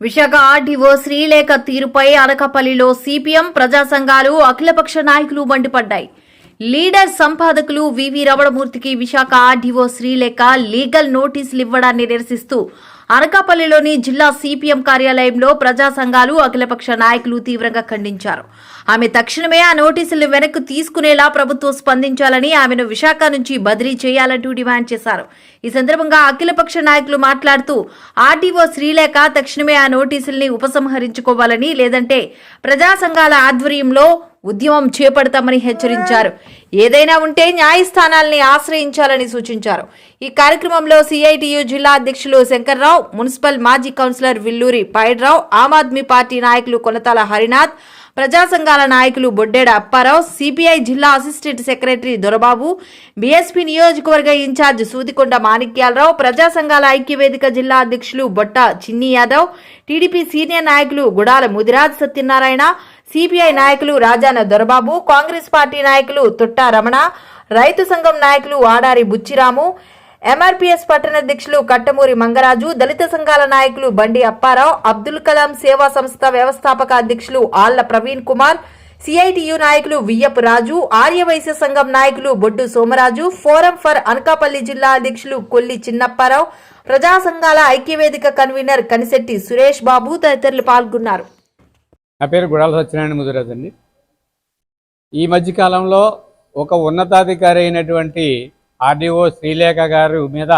Visakha RDO Srilekha తీరుపై అనకాపల్లిలో CPM ప్రజా సంఘాలు అఖిలపక్ష నాయకులు మండిపడ్డాయి. లీడర్ సంపాదకులు వివి రమణమూర్తికి విశాఖ ఆర్డీఓ శ్రీలేఖ లీగల్ నోటీసులు ఇవ్వడాన్ని నిరసిస్తూ అనకాపల్లిలోని జిల్లా సిపిఎం కార్యాలయంలో ప్రజా సంఘాలు అఖిలపక్ష నాయకులు తీవ్రంగా ఖండించారు. ఆమె తక్షణమే ఆ నోటీసులు వెనక్కు తీసుకునేలా ప్రభుత్వం స్పందించాలని ఆమెను విశాఖ నుంచి బదిలీ చేయాలంటూ డిమాండ్ చేశారు. ఈ సందర్భంగా అఖిలపక్ష నాయకులు మాట్లాడుతూ ఆర్టీఓ శ్రీలేఖ తక్షణమే ఆ నోటీసుల్ని ఉపసంహరించుకోవాలని లేదంటే ప్రజా సంఘాల ఆధ్వర్యంలో ఉద్యమం చేపడతామని హెచ్చరించారు. ఏదైనా ఉంటే న్యాయస్థానాల్ని ఆశ్రయించాలని సూచించారు. ఈ కార్యక్రమంలో సిఐటియు జిల్లా అధ్యక్షులు శంకర్రావు మున్సిపల్ మాజీ కౌన్సిలర్ విల్లూరి పైడ్రావు ఆమ్ ఆద్మీ పార్టీ నాయకులు కొనతాల హరినాథ్ ప్రజా సంఘాల నాయకులు బొడ్డేడ అప్పారావు సిపిఐ జిల్లా అసిస్టెంట్ సెక్రటరీ దొరబాబు బీఎస్పీ నియోజకవర్గ ఇన్ఛార్జ్ సూదికొండ మాణిక్యాలరావు ప్రజా సంఘాల ఐక్యవేదిక జిల్లా అధ్యక్షులు బొట్ట చిన్ని యాదవ్ టీడీపీ సీనియర్ నాయకులు గుడాల ముదిరాజ్ సత్యనారాయణ సిపిఐ నాయకులు రాజాన దొరబాబు కాంగ్రెస్ పార్టీ నాయకులు తొట్ట రమణ రైతు సంఘం నాయకులు ఆడారి బుచ్చిరాము ఎంఆర్పీఎస్ పట్టణాధ్యక్షులు కట్టమూరి మంగరాజు దళిత సంఘాల నాయకులు బండి అప్పారావు అబ్దుల్ కలాం సేవా సంస్థ వ్యవస్థాపక అధ్యక్షులు ఆళ్ళ ప్రవీణ్ కుమార్ సిఐటియు నాయకులు వియ్యపు రాజు ఆర్యవైశ్య సంఘం నాయకులు బొడ్డు సోమరాజు ఫోరం ఫర్ అనకాపల్లి జిల్లా అధ్యక్షులు కొల్లి చిన్నప్పారావు ప్రజా సంఘాల ఐక్యవేదిక కన్వీనర్ కనిశెట్టి సురేష్ బాబు తదితరులు పాల్గొన్నారు. నా పేరు గుడాల సత్యనారాయణ ముదిరాజ్ అండి. ఈ మధ్యకాలంలో ఒక ఉన్నతాధికారి అయినటువంటి ఆర్డీఓ శ్రీలేఖ గారు మీద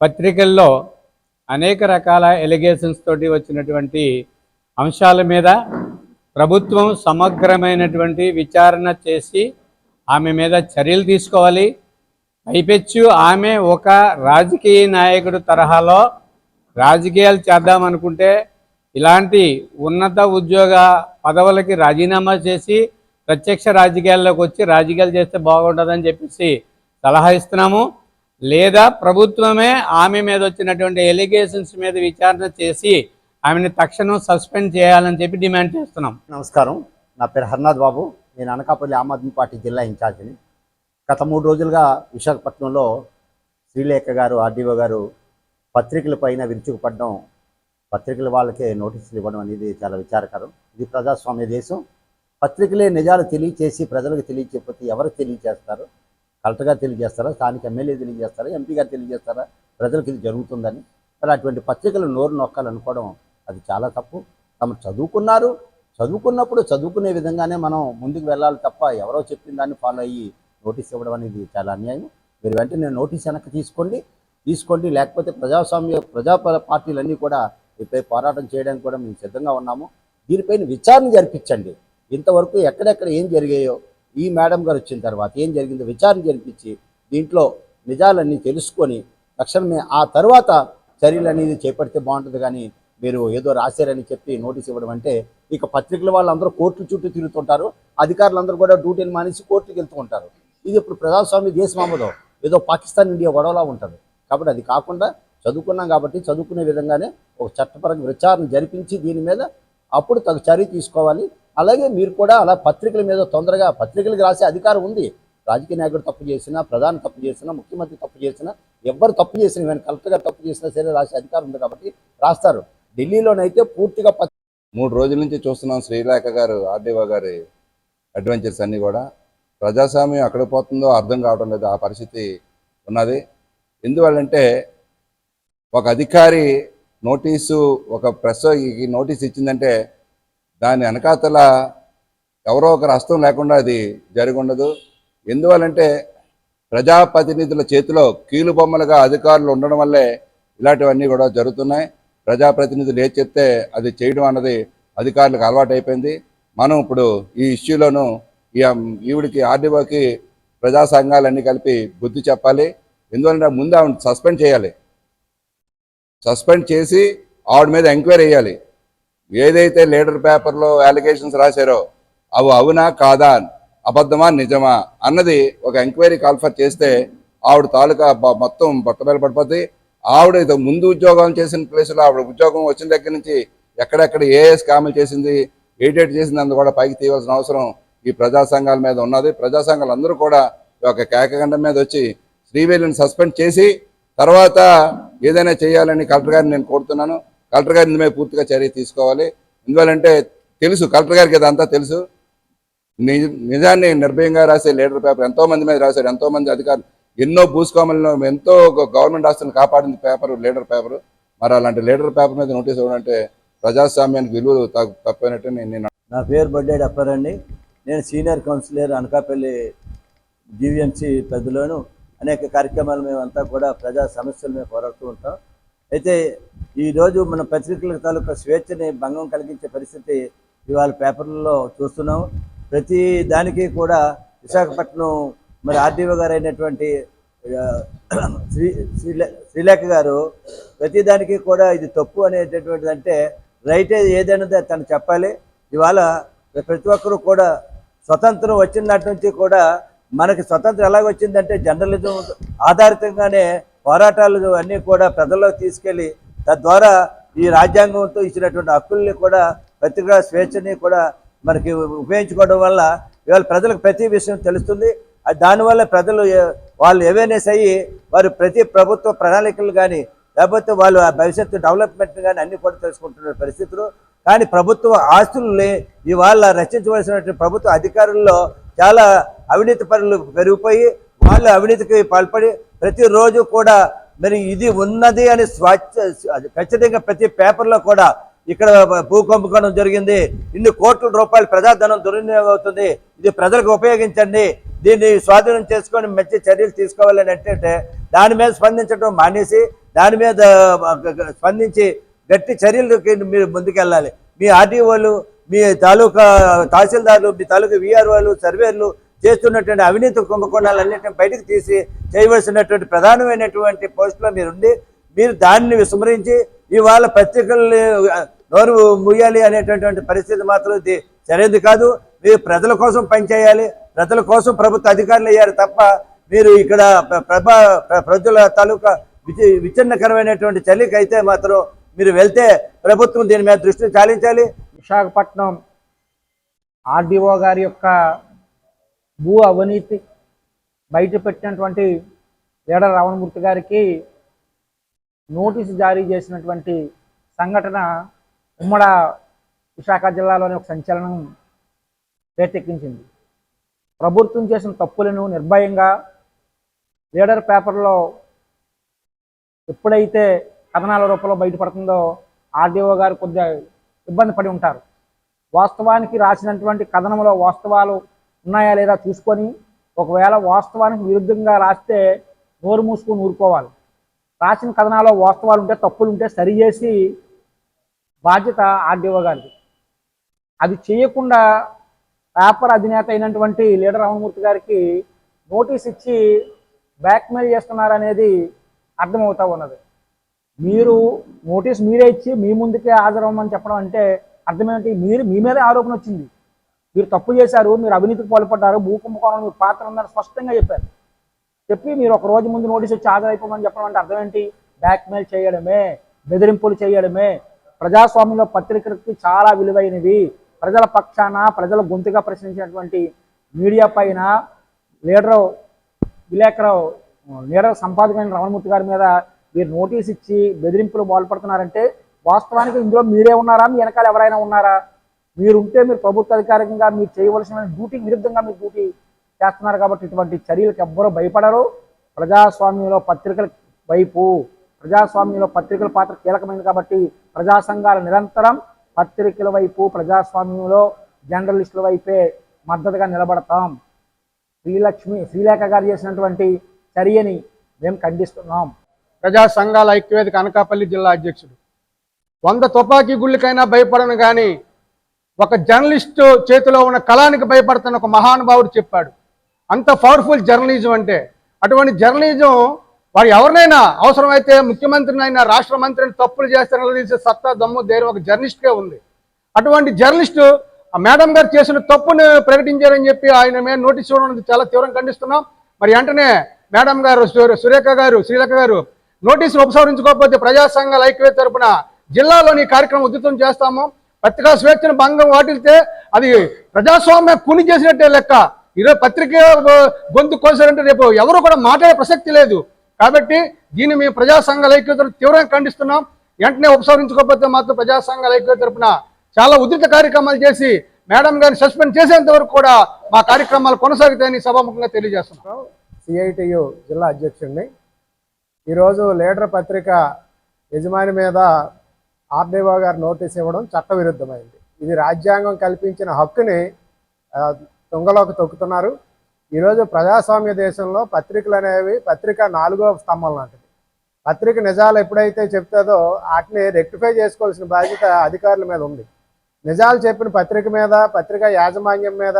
పత్రికల్లో అనేక రకాల ఎలిగేషన్స్ తోటి వచ్చినటువంటి అంశాల మీద ప్రభుత్వం సమగ్రమైనటువంటి విచారణ చేసి ఆమె మీద చర్యలు తీసుకోవాలి. పైపెచ్చు ఆమె ఒక రాజకీయ నాయకుడు తరహాలో రాజకీయాలు చేద్దామనుకుంటే ఇలాంటి ఉన్నత ఉద్యోగ పదవులకి రాజీనామా చేసి ప్రత్యక్ష రాజకీయాల్లోకి వచ్చి రాజకీయాలు చేస్తే బాగుంటుందని చెప్పేసి సలహా ఇస్తున్నాము. లేదా ప్రభుత్వమే ఆమె మీద వచ్చినటువంటి ఎలిగేషన్స్ మీద విచారణ చేసి ఆమెను తక్షణం సస్పెండ్ చేయాలని చెప్పి డిమాండ్ చేస్తున్నాం. నమస్కారం. నా పేరు హర్నాథ్ బాబు. నేను అనకాపల్లి ఆమ్ ఆద్మీ పార్టీ జిల్లా ఇన్ఛార్జిని. గత మూడు రోజులుగా విశాఖపట్నంలో శ్రీలేఖ గారు ఆర్డీఓ గారు పత్రికల పైన విరుచుకుపడడం పత్రికల వాళ్ళకే నోటీసులు ఇవ్వడం అనేది చాలా విచారకరం. ఇది ప్రజాస్వామ్య దేశం. పత్రికలే నిజాలు తెలియచేసి ప్రజలకు తెలియచేయకపోతే ఎవరు తెలియజేస్తారు కలెక్టర్ గారు తెలియజేస్తారా? స్థానిక ఎమ్మెల్యే తెలియజేస్తారా? ఎంపీ గారు తెలియజేస్తారా? ప్రజలకు ఇది జరుగుతుందని. మరి అటువంటి పత్రికలు నోరు నొక్కాలనుకోవడం అది చాలా తప్పు. తమ చదువుకున్నారు. చదువుకున్నప్పుడు చదువుకునే విధంగానే మనం ముందుకు వెళ్ళాలి తప్ప ఎవరో చెప్పిన దాన్ని ఫాలో అయ్యి నోటీస్ ఇవ్వడం అనేది చాలా అన్యాయం. మీరు వెంటనే నోటీస్ వెనక్కి తీసుకోండి. తీసుకోండి. లేకపోతే ప్రజాస్వామ్య ప్రజా పార్టీలన్నీ కూడా దీనిపై పోరాటం చేయడానికి కూడా మేము సిద్ధంగా ఉన్నాము. దీనిపైన విచారణ జరిపించండి. ఇంతవరకు ఎక్కడెక్కడ ఏం జరిగాయో ఈ మేడం గారు వచ్చిన తర్వాత ఏం జరిగిందో విచారణ జరిపించి దీంట్లో నిజాలన్నీ తెలుసుకొని తక్షణమే ఆ తర్వాత చర్యలు అనేది చేపడితే బాగుంటుంది కానీ మీరు ఏదో రాశారని చెప్పి నోటీస్ ఇవ్వడం అంటే ఇక పత్రికల వాళ్ళందరూ కోర్టుల చుట్టూ తిరుగుతుంటారు. అధికారులందరూ కూడా డ్యూటీని మానేసి కోర్టుకి వెళ్తూ ఉంటారు. ఇది ఇప్పుడు ప్రజాస్వామ్య దేశం అమ్మదో ఏదో పాకిస్తాన్ ఇండియా గొడవలా ఉంటుంది. కాబట్టి అది కాకుండా చదువుకున్నాం కాబట్టి చదువుకునే విధంగానే ఒక చట్టపరంగా విచారణ జరిపించి దీని మీద అప్పుడు తగు చర్య తీసుకోవాలి. అలాగే మీరు కూడా అలా పత్రికల మీద తొందరగా పత్రికలకు రాసే అధికారం ఉంది. రాజకీయ నాయకుడు తప్పు చేసినా ప్రధాని తప్పు చేసినా ముఖ్యమంత్రి తప్పు చేసినా ఎవ్వరు తప్పు చేసినా ఈవెన్ కలెక్టర్ గారు తప్పు చేసినా సరే రాసే అధికారం ఉంది కాబట్టి రాస్తారు. ఢిల్లీలోనైతే పూర్తిగా పత్రిక మూడు రోజుల నుంచి చూస్తున్నాం శ్రీలేఖ గారు ఆర్డీఓ గారి అడ్వెంచర్స్ అన్నీ కూడా. ప్రజాస్వామ్యం ఎక్కడ పోతుందో అర్థం కావడం లేదు. ఆ పరిస్థితి ఉన్నది. ఎందువల్లంటే ఒక అధికారి నోటీసు ఒక ప్రెస్ ఈ నోటీస్ ఇచ్చిందంటే దాని వెనకాతల ఎవరో ఒకరు హస్తం లేకుండా అది జరిగి ఉండదు ఎందువల్లంటే ప్రజాప్రతినిధుల చేతిలో కీలుబొమ్మలుగా అధికారులు ఉండడం వల్లే ఇలాంటివన్నీ కూడా జరుగుతున్నాయి. ప్రజాప్రతినిధులు ఏది చెప్తే అది చేయడం అన్నది అధికారులకు అలవాటు అయిపోయింది మనం ఇప్పుడు ఈ ఇష్యూలోను ఈ ఈవిడికి ఆర్డీఓకి ప్రజా సంఘాలన్నీ కలిపి బుద్ధి చెప్పాలి. ఎందువల్ల ముందు ఆవిడ సస్పెండ్ చేయాలి. సస్పెండ్ చేసి ఆవిడ మీద ఎంక్వైరీ చేయాలి. ఏదైతే లీడర్ పేపర్లో అలిగేషన్స్ రాశారో అవి అవునా కాదా అబద్ధమా నిజమా అన్నది ఒక ఎంక్వైరీ కాల్ఫర్ చేస్తే ఆవిడ తాలూకా మొత్తం బట్టబయలు పడిపోతుంది ఆవిడ ఇది ముందు ఉద్యోగం చేసిన ప్లేస్లో ఆవిడ ఉద్యోగం వచ్చిన దగ్గర నుంచి ఎక్కడెక్కడ ఏ ఏ స్కాములు చేసింది ఏటేట్ చేసింది అందు కూడా పైకి తీయవలసిన అవసరం ఈ ప్రజా సంఘాల మీద ఉన్నది. ప్రజా సంఘాలు అందరూ కూడా ఒక కేకగండం మీద వచ్చి శ్రీవేలిని సస్పెండ్ చేసి తర్వాత ఏదైనా చేయాలని కలెక్టర్ గారిని నేను కోరుతున్నాను. కలెక్టర్ గారి మీద పూర్తిగా చర్య తీసుకోవాలి. ఎందువల్లంటే తెలుసు కలెక్టర్ గారికి ఇదంతా తెలుసు. నిజ నిజాన్ని నిర్భయంగా రాసే లీడర్ పేపర్ ఎంతో మంది మీద రాశారు ఎంతోమంది అధికారులు. ఎన్నో భూస్వాములను ఎంతో గవర్నమెంట్ ఆస్తులను కాపాడింది పేపర్ లీడర్ పేపర్. మరి అలాంటి లీడర్ పేపర్ మీద నోటీస్ ఇవ్వడం అంటే ప్రజాస్వామ్యానికి విలువ తగ్గు- తప్పైనట్టు నేను నేను నా పేరు బడ్డాడు అప్పారండి నేను సీనియర్ కౌన్సిలర్ అనకాపల్లి జీవీఎంసీ పెద్దలోను. అనేక కార్యక్రమాలు మేమంతా కూడా ప్రజా సమస్యలు మేము పోరాడుతూ ఉంటాం. అయితే ఈరోజు మన పత్రికల తాలూకా స్వేచ్ఛని భంగం కలిగించే పరిస్థితి ఇవాళ పేపర్లలో చూస్తున్నాం. ప్రతి దానికి కూడా విశాఖపట్నం మరి ఆర్డీఓ గారు అయినటువంటి శ్రీ శ్రీలే శ్రీలేఖ గారు ప్రతిదానికి కూడా ఇది తప్పు అనేటటువంటిది అంటే రైట్ ఏదైనా తను చెప్పాలి. ఇవాళ ప్రతి ఒక్కరూ కూడా స్వతంత్రం వచ్చిన నాటి నుంచి కూడా మనకి స్వతంత్రం ఎలాగ వచ్చిందంటే జర్నలిజం ఆధారితంగానే పోరాటాలు అన్నీ కూడా ప్రజల్లోకి తీసుకెళ్ళి తద్వారా ఈ రాజ్యాంగంతో ఇచ్చినటువంటి హక్కుల్ని కూడా పత్రికా స్వేచ్ఛని కూడా మనకి ఉపయోగించుకోవడం వల్ల ఇవాళ ప్రజలకు ప్రతి విషయం తెలుస్తుంది. దానివల్ల ప్రజలు వాళ్ళు అవేర్నెస్ అయ్యి వారు ప్రతి ప్రభుత్వ ప్రణాళికలు కానీ లేకపోతే వాళ్ళు భవిష్యత్తు డెవలప్మెంట్ కానీ అన్ని కూడా తెలుసుకుంటున్న పరిస్థితులు. కానీ ప్రభుత్వ ఆస్తుల్ని ఇవాళ రక్షించవలసినటువంటి ప్రభుత్వ అధికారుల్లో చాలా అవినీతి పనులు పెరిగిపోయి వాళ్ళు అవినీతికి పాల్పడి ప్రతిరోజు కూడా మరి ఇది ఉన్నది అని స్వచ్ఛ ఖచ్చితంగా ప్రతి పేపర్లో కూడా ఇక్కడ భూ జరిగింది. ఇన్ని కోట్ల రూపాయలు ప్రజాధనం దుర్వినియోగం అవుతుంది ఇది ప్రజలకు ఉపయోగించండి. దీన్ని స్వాధీనం చేసుకొని మంచి చర్యలు తీసుకోవాలని అంటే దాని మీద స్పందించడం మానేసి దాని మీద స్పందించి గట్టి చర్యలకి మీరు ముందుకెళ్ళాలి. మీ ఆర్డీఓలు మీ తాలూకా తహసీల్దార్లు మీ తాలూకా వీఆర్ఓలు సర్వేర్లు చేస్తున్నటువంటి అవినీతి కుంభకోణాలన్నింటినీ బయటకు తీసి చేయవలసినటువంటి ప్రధానమైనటువంటి పోస్టులో మీరుండి మీరు దాన్ని విస్మరించి ఇవాళ పత్రికల్ని నోరు ముయ్యాలి అనేటటువంటి పరిస్థితి మాత్రం ఇది సరైనది కాదు. మీరు ప్రజల కోసం పనిచేయాలి ప్రజల కోసం ప్రభుత్వ అధికారులు అయ్యారు తప్ప మీరు ఇక్కడ ప్రభా ప్రజల తాలూకా విచి విచ్ఛిన్నకరమైనటువంటి చలికి అయితే మాత్రం మీరు వెళ్తే ప్రభుత్వం దీని మీద దృష్టి చాలించాలి విశాఖపట్నం ఆర్డీఓ గారి యొక్క భూ అవినీతి బయటపెట్టినటువంటి పెట్టినటువంటి రావణమూర్తి గారికి నోటీసు జారీ చేసినటువంటి సంఘటన ఉమ్మడ విశాఖ జిల్లాలోని ఒక సంచలనం రేకెత్తించింది ప్రభుత్వం చేసిన తప్పులను నిర్భయంగా లీడర్ పేపర్లో ఎప్పుడైతే కథనాల రూపంలో బయటపడుతుందో ఆర్డీఓ గారు కొద్దిగా ఇబ్బంది పడి ఉంటారు. వాస్తవానికి రాసినటువంటి కథనంలో వాస్తవాలు ఉన్నాయా లేదా చూసుకొని ఒకవేళ వాస్తవానికి విరుద్ధంగా రాస్తే నోరు మూసుకొని ఊరుకోవాలి. రాసిన కథనాల్లో వాస్తవాలు ఉంటే తప్పులు ఉంటే సరిచేసి బాధ్యత ఆర్డీఓ గారిది. అది చేయకుండా పేపర్ అధినేత అయినటువంటి లీడర్ రామమూర్తి గారికి నోటీస్ ఇచ్చి బ్లాక్మెయిల్ చేస్తున్నారనేది అర్థమవుతా ఉన్నది. మీరు నోటీస్ మీరే ఇచ్చి మీ ముందుకే హాజరవ్వమని చెప్పడం అంటే అర్థమేంటి మీరు మీ మీదే ఆరోపణ వచ్చింది. మీరు తప్పు చేశారు మీరు అవినీతికి పాల్పడ్డారు భూ కుంభకోణం మీ పాత్ర ఉందని స్పష్టంగా చెప్పారు. చెప్పి మీరు ఒక రోజు ముందు నోటీస్ వచ్చి హాజరైపోమని చెప్పడం అంటే అర్థం ఏంటి? బ్లాక్మెయిల్ చేయడమే బెదిరింపులు చేయడమే. ప్రజాస్వామ్యంలో పత్రికలకి చాలా విలువైనవి. ప్రజల పక్షాన ప్రజల గొంతుగా ప్రశ్నించినటువంటి మీడియా పైన లీడరు విలేకరు లీడర్ సంపాదకులైన రమణమూర్తి గారి మీద మీరు నోటీస్ ఇచ్చి బెదిరింపులు పాల్పడుతున్నారంటే వాస్తవానికి ఇందులో మీరే ఉన్నారా? మీ వెనకాల ఎవరైనా ఉన్నారా? మీరు ఉంటే మీరు ప్రభుత్వ అధికారికంగా మీరు చేయవలసిన డ్యూటీకి విరుద్ధంగా మీరు డ్యూటీ చేస్తున్నారు కాబట్టి ఇటువంటి చర్యలకు ఎవ్వరూ భయపడరు. ప్రజాస్వామ్యంలో పత్రికల వైపు ప్రజాస్వామ్యంలో పత్రికల పాత్ర కీలకమైనది కాబట్టి ప్రజా సంఘాలు నిరంతరం పత్రికల వైపు ప్రజాస్వామ్యంలో జర్నలిస్టుల వైపే మద్దతుగా నిలబడతాం. శ్రీలక్ష్మి శ్రీలేఖ గారు చేసినటువంటి చర్యని మేము ఖండిస్తున్నాం. ప్రజా సంఘాల ఐక్యవేదిక అనకాపల్లి జిల్లా అధ్యక్షుడు. వంద తుపాకీ గుళ్ళకైనా భయపడను కానీ ఒక జర్నలిస్టు చేతిలో ఉన్న కళానికి భయపడుతున్న ఒక మహానుభావుడు చెప్పాడు. అంత పవర్ఫుల్ జర్నలిజం అంటే అటువంటి జర్నలిజం వారు ఎవరినైనా అవసరమైతే ముఖ్యమంత్రినైనా రాష్ట్ర మంత్రిని తప్పులు చేస్తారని తీసే సత్తా దమ్ము ధైర్యం ఒక జర్నలిస్ట్కే ఉంది. అటువంటి జర్నలిస్టు ఆ మేడం గారు చేసిన తప్పును ప్రకటించారని చెప్పి ఆయన మీద నోటీస్ ఇవ్వడం చాలా తీవ్రంగా ఖండిస్తున్నాం. మరి వెంటనే మేడం గారు సురేఖ గారు శ్రీలేఖ గారు నోటీసులు ఉపసంహరించుకోకపోతే ప్రజా సంఘాల ఐక్యవేద తరపున జిల్లాలోని కార్యక్రమం ఉధృతం చేస్తాము. పత్రికా స్వేచ్ఛను భంగం వాటిల్తే అది ప్రజాస్వామ్య కుని చేసినట్టే లెక్క. ఈరోజు పత్రిక గొంతు కోసారంటే రేపు ఎవరు కూడా మాట్లాడే ప్రసక్తి లేదు. కాబట్టి దీన్ని మేము ప్రజా సంఘాల ఐక్యతను తీవ్రంగా ఖండిస్తున్నాం. వెంటనే ఉపసంహరించుకోకపోతే మాత్రం ప్రజా సంఘాల ఐక్యత తరపున చాలా ఉధృత కార్యక్రమాలు చేసి మేడం గారిని సస్పెండ్ చేసేంత వరకు కూడా మా కార్యక్రమాలు కొనసాగుతాయని సభాముఖంగా తెలియజేస్తున్నాం. సిఐటియు జిల్లా అధ్యక్షుడిని. ఈరోజు లీడర్ పత్రిక యజమాని మీద ఆర్డీఓ గారు నోటీస్ ఇవ్వడం చట్టవిరుద్ధమైంది. ఇది రాజ్యాంగం కల్పించిన హక్కుని తుంగలోకి తొక్కుతున్నారు. ఈరోజు ప్రజాస్వామ్య దేశంలో పత్రికలు అనేవి పత్రిక నాలుగో స్తంభం లాంటిది. పత్రిక నిజాలు ఎప్పుడైతే చెప్తుందో వాటిని రెక్టిఫై చేసుకోవాల్సిన బాధ్యత అధికారుల మీద ఉంది. నిజాలు చెప్పిన పత్రిక మీద పత్రిక యాజమాన్యం మీద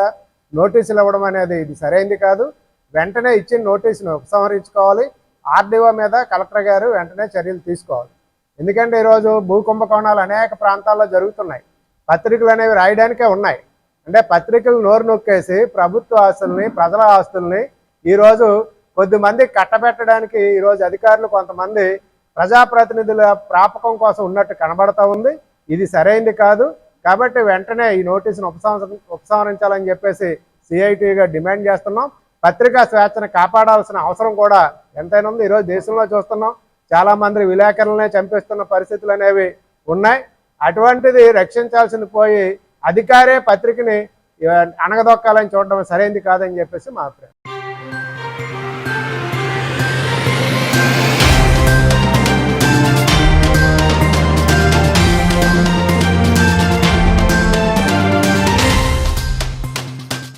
నోటీసులు ఇవ్వడం అనేది ఇది సరైంది కాదు. వెంటనే ఇచ్చిన నోటీసును ఉపసంహరించుకోవాలి. ఆర్డీఓ మీద కలెక్టర్ గారు వెంటనే చర్యలు తీసుకోవాలి. ఎందుకంటే ఈరోజు భూ కుంభకోణాలు అనేక ప్రాంతాల్లో జరుగుతున్నాయి. పత్రికలు అనేవి రాయడానికే ఉన్నాయి. అంటే పత్రికలు నోరు నొక్కేసి ప్రభుత్వ ఆస్తుల్ని ప్రజల ఆస్తుల్ని ఈరోజు కొద్దిమంది కట్టబెట్టడానికి ఈరోజు అధికారులు కొంతమంది ప్రజాప్రతినిధుల ప్రాపకం కోసం ఉన్నట్టు కనబడతా ఉంది. ఇది సరైంది కాదు. కాబట్టి వెంటనే ఈ నోటీసును ఉపసంహరి ఉపసంహరించాలని చెప్పేసి సిఐటిగా డిమాండ్ చేస్తున్నాం. పత్రికా స్వేచ్ఛను కాపాడాల్సిన అవసరం కూడా ఎంతైనా ఉంది. ఈరోజు దేశంలో చూస్తున్నాం. చాలా మంది విలేకరులనే చంపేస్తున్న పరిస్థితులు అనేవి ఉన్నాయి. అటువంటిది రక్షించాల్సింది పోయి అధికారే పత్రికని అణగదొక్కాలని చూడడం సరైంది కాదని చెప్పేసి మా అభిప్రాయం.